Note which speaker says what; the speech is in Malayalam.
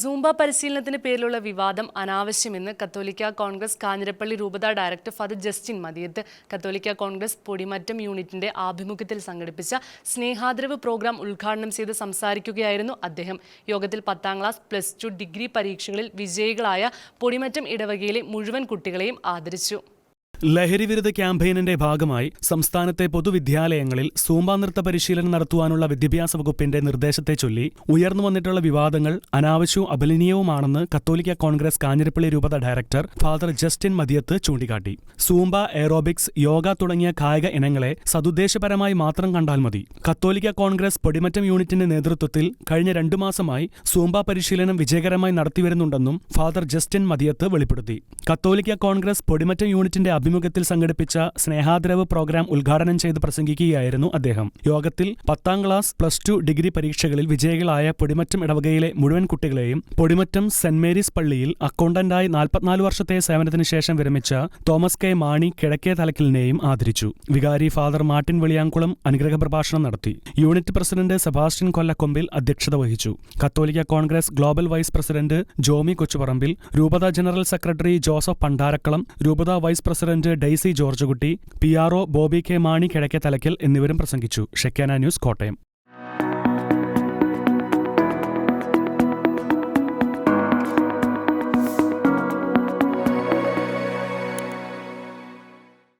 Speaker 1: സൂംബ പരിശീലനത്തിന്റെ പേരിലുള്ള വിവാദം അനാവശ്യമെന്ന് കത്തോലിക്ക കോൺഗ്രസ് കാഞ്ഞിരപ്പള്ളി രൂപത ഡയറക്ടർ ഫാദർ ജസ്റ്റിൻ മതിയത്ത് കത്തോലിക്ക കോൺഗ്രസ് പൊടിമറ്റം യൂണിറ്റിന്റെ ആഭിമുഖ്യത്തിൽ സംഘടിപ്പിച്ച സ്നേഹാദരവ് പ്രോഗ്രാം ഉദ്ഘാടനം ചെയ്ത് സംസാരിക്കുകയായിരുന്നു അദ്ദേഹം യോഗത്തിൽ പത്താം ക്ലാസ് പ്ലസ് ടു ഡിഗ്രി പരീക്ഷകളിൽ വിജയികളായ പൊടിമറ്റം ഇടവകയിലെ മുഴുവൻ കുട്ടികളെയും ആദരിച്ചു
Speaker 2: ലഹരിവിരുദ്ധ ക്യാമ്പയിനിന്റെ ഭാഗമായി സംസ്ഥാനത്തെ പൊതുവിദ്യാലയങ്ങളിൽ സൂമ്പാ നൃത്ത പരിശീലനം നടത്തുവാനുള്ള വിദ്യാഭ്യാസ വകുപ്പിന്റെ നിർദ്ദേശത്തെ ചൊല്ലി ഉയർന്നു വന്നിട്ടുള്ള വിവാദങ്ങൾ അനാവശ്യവും അപലനീയവുമാണെന്ന് കത്തോലിക്ക കോൺഗ്രസ് കാഞ്ഞിരപ്പള്ളി രൂപത ഡയറക്ടർ ഫാദർ ജസ്റ്റിൻ മതിയത്ത് ചൂണ്ടിക്കാട്ടി സൂംബ എയറോബിക്സ് യോഗ തുടങ്ങിയ കായിക ഇനങ്ങളെ സതുദ്ദേശപരമായി മാത്രം കണ്ടാൽ മതി കത്തോലിക്ക കോൺഗ്രസ് പൊടിമറ്റം യൂണിറ്റിന്റെ നേതൃത്വത്തിൽ കഴിഞ്ഞ രണ്ടു മാസമായി സൂംബ പരിശീലനം വിജയകരമായി നടത്തിവരുന്നുണ്ടെന്നും ഫാദർ ജസ്റ്റിൻ മതിയത്ത് വെളിപ്പെടുത്തി കത്തോലിക്ക കോൺഗ്രസ് പൊടിമറ്റം യൂണിറ്റിന്റെ അഭിമുഖത്തിൽ സംഘടിപ്പിച്ച സ്നേഹാദ്രവ് പ്രോഗ്രാം ഉദ്ഘാടനം ചെയ്ത് പ്രസംഗിക്കുകയായിരുന്നു അദ്ദേഹം യോഗത്തിൽ പത്താം ക്ലാസ് പ്ലസ് ടു ഡിഗ്രി പരീക്ഷകളിൽ വിജയികളായ പൊടിമറ്റം ഇടവകയിലെ മുഴുവൻ കുട്ടികളെയും പൊടിമറ്റം സെന്റ് മേരീസ് പള്ളിയിൽ അക്കൗണ്ടന്റായി നാൽപ്പത്തിനാല് വർഷത്തെ സേവനത്തിന് ശേഷം വിരമിച്ച തോമസ് കെ മാണി കിഴക്കേ തലക്കിലിനെയും ആദരിച്ചു വികാരി ഫാദർ മാർട്ടിൻ വെളിയാംകുളം അനുഗ്രഹ പ്രഭാഷണം നടത്തി യൂണിറ്റ് പ്രസിഡന്റ് സെബാസ്റ്റ്യൻ കൊല്ലക്കൊമ്പിൽ അധ്യക്ഷത വഹിച്ചു കത്തോലിക്ക Congress global vice president Jomi Kochuparambil രൂപത ജനറൽ സെക്രട്ടറി ജോസഫ് പണ്ടാരക്കളം രൂപത vice president president Daisy George Kutty P R O Bobby K Mani Thalakkal എന്നിവരും പ്രസംഗിച്ചു ഷെക്കാന ന്യൂസ് കോട്ടയം